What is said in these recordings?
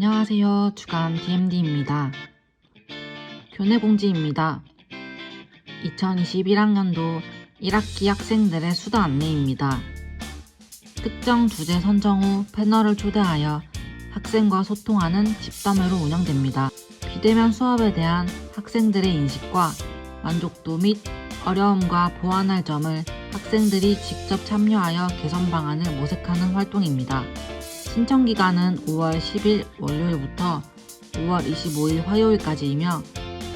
안녕하세요. 주간 DMD입니다. 교내 공지입니다. 2021학년도 1학기 학생들의 수다 안내입니다. 특정 주제 선정 후 패널을 초대하여 학생과 소통하는 집담회로 운영됩니다. 비대면 수업에 대한 학생들의 인식과 만족도 및 어려움과 보완할 점을 학생들이 직접 참여하여 개선 방안을 모색하는 활동입니다. 신청 기간은 5월 10일 월요일부터 5월 25일 화요일까지이며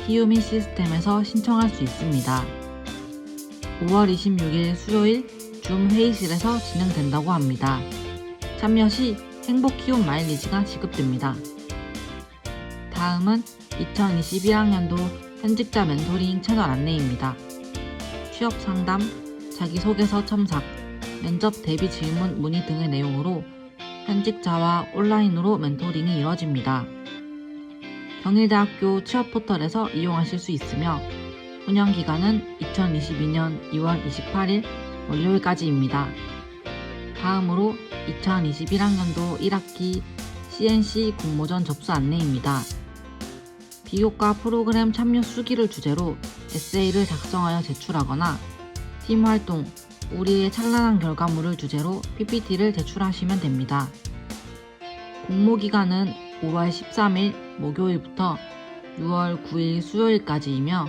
히우미 시스템에서 신청할 수 있습니다. 5월 26일 수요일 줌 회의실에서 진행된다고 합니다. 참여 시 행복 키움 마일리지가 지급됩니다. 다음은 2021학년도 현직자 멘토링 채널 안내입니다. 취업 상담, 자기소개서 첨삭, 면접 대비 질문 문의 등의 내용으로 현직자와 온라인으로 멘토링이 이루어집니다. 경일대학교 취업 포털에서 이용하실 수 있으며 운영 기간은 2022년 2월 28일 월요일까지입니다. 다음으로 2021학년도 1학기 CNC 공모전 접수 안내입니다. 비교과 프로그램 참여 수기를 주제로 에세이를 작성하여 제출하거나 팀 활동, 우리의 찬란한 결과물을 주제로 PPT를 제출하시면 됩니다. 공모 기간은 5월 13일 목요일부터 6월 9일 수요일까지이며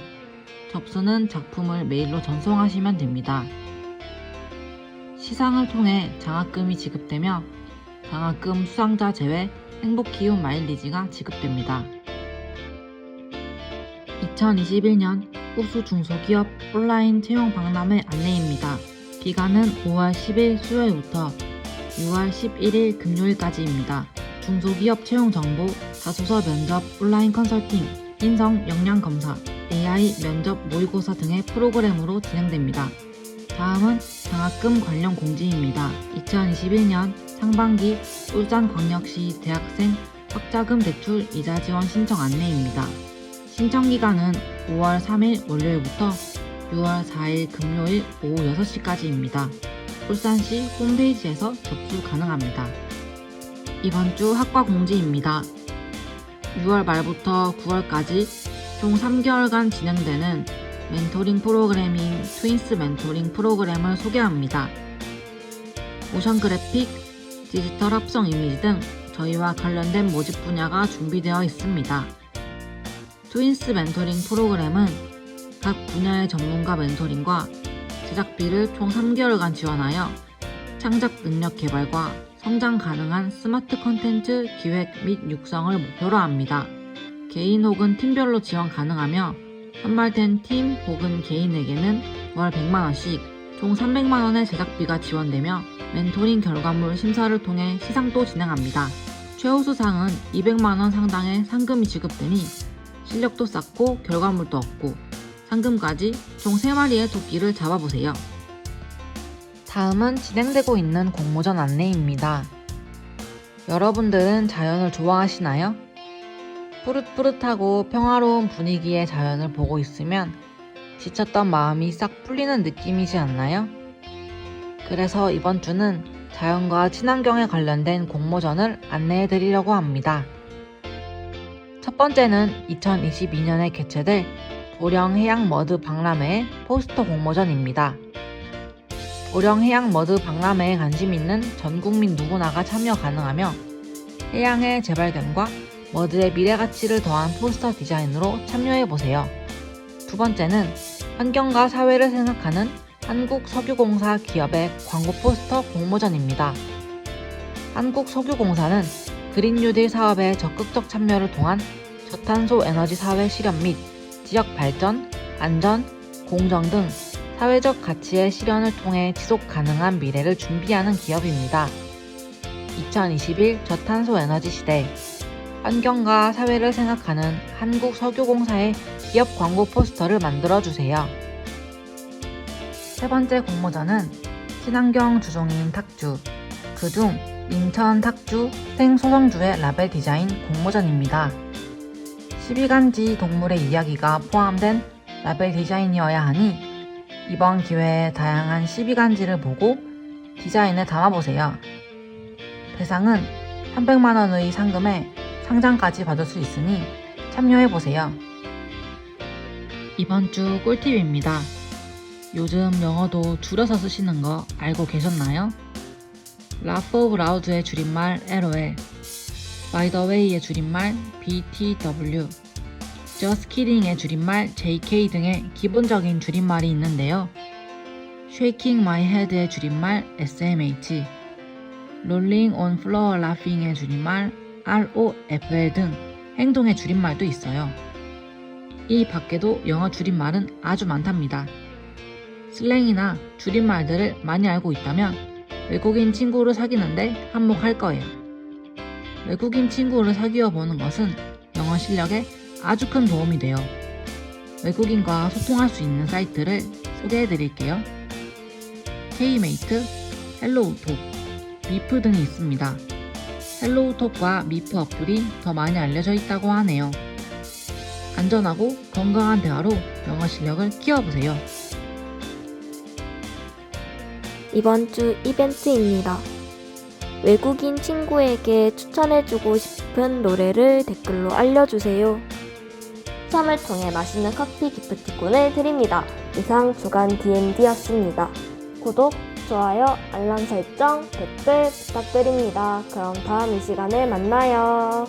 접수는 작품을 메일로 전송하시면 됩니다. 시상을 통해 장학금이 지급되며 장학금 수상자 제외 행복기운 마일리지가 지급됩니다. 2021년 우수 중소기업 온라인 채용 박람회 안내입니다. 기간은 5월 10일 수요일부터 6월 11일 금요일까지입니다. 중소기업 채용 정보, 자소서 면접, 온라인 컨설팅, 인성 역량 검사, AI 면접 모의고사 등의 프로그램으로 진행됩니다. 다음은 장학금 관련 공지입니다. 2021년 상반기 울산광역시 대학생 학자금 대출 이자 지원 신청 안내입니다. 신청 기간은 5월 3일 월요일부터 6월 4일 금요일 오후 6시까지입니다. 울산시 홈페이지에서 접수 가능합니다. 이번 주 학과 공지입니다. 6월 말부터 9월까지 총 3개월간 진행되는 멘토링 프로그램인 트윈스 멘토링 프로그램을 소개합니다. 모션 그래픽, 디지털 합성 이미지 등 저희와 관련된 모집 분야가 준비되어 있습니다. 트윈스 멘토링 프로그램은 각 분야의 전문가 멘토링과 제작비를 총 3개월간 지원하여 창작 능력 개발과 성장 가능한 스마트 컨텐츠 기획 및 육성을 목표로 합니다. 개인 혹은 팀별로 지원 가능하며 선발된 팀 혹은 개인에게는 월 100만원씩 총 300만원의 제작비가 지원되며 멘토링 결과물 심사를 통해 시상도 진행합니다. 최우수상은 200만원 상당의 상금이 지급되니 실력도 쌓고 결과물도 얻고 상금까지 총 3마리의 토끼를 잡아보세요. 다음은 진행되고 있는 공모전 안내입니다. 여러분들은 자연을 좋아하시나요? 푸릇푸릇하고 평화로운 분위기의 자연을 보고 있으면 지쳤던 마음이 싹 풀리는 느낌이지 않나요? 그래서 이번 주는 자연과 친환경에 관련된 공모전을 안내해 드리려고 합니다. 첫 번째는 2022년에 개최될 보령 해양 머드 박람회의 포스터 공모전입니다. 보령 해양 머드 박람회에 관심 있는 전 국민 누구나가 참여 가능하며 해양의 재발견과 머드의 미래 가치를 더한 포스터 디자인으로 참여해 보세요. 두 번째는 환경과 사회를 생각하는 한국석유공사 기업의 광고 포스터 공모전입니다. 한국석유공사는 그린 뉴딜 사업의 적극적 참여를 통한 저탄소 에너지 사회 실현 및 지역 발전, 안전, 공정 등 사회적 가치의 실현을 통해 지속 가능한 미래를 준비하는 기업입니다. 2021 저탄소 에너지 시대 환경과 사회를 생각하는 한국석유공사의 기업 광고 포스터를 만들어 주세요. 세 번째 공모전은 친환경 주종인 탁주, 그중 인천 탁주 생소성주의 라벨 디자인 공모전입니다. 12간지 동물의 이야기가 포함된 라벨 디자인이어야 하니 이번 기회에 다양한 12간지를 보고 디자인에 담아보세요. 대상은 300만원의 상금에 상장까지 받을 수 있으니 참여해보세요. 이번 주 꿀팁입니다. 요즘 영어도 줄여서 쓰시는 거 알고 계셨나요? Laugh Out Loud의 줄임말 LOL, By the Way의 줄임말 BTW, Just Kidding의 줄임말 JK 등의 기본적인 줄임말이 있는데요. Shaking My Head의 줄임말 SMH, Rolling on Floor Laughing의 줄임말 ROFL 등 행동의 줄임말도 있어요. 이 밖에도 영어 줄임말은 아주 많답니다. 슬랭이나 줄임말들을 많이 알고 있다면 외국인 친구를 사귀는데 한몫할 거예요. 외국인 친구를 사귀어 보는 것은 영어 실력에 아주 큰 도움이 돼요. 외국인과 소통할 수 있는 사이트를 소개해 드릴게요. K메이트, 헬로우톡, 미프 등이 있습니다. 헬로우톡과 미프 어플이 더 많이 알려져 있다고 하네요. 안전하고 건강한 대화로 영어 실력을 키워보세요. 이번 주 이벤트입니다. 외국인 친구에게 추천해주고 싶은 노래를 댓글로 알려주세요. 추첨을 통해 맛있는 커피 기프티콘을 드립니다. 이상 주간 DMD였습니다. 구독, 좋아요, 알람 설정, 댓글 부탁드립니다. 그럼 다음 이 시간에 만나요.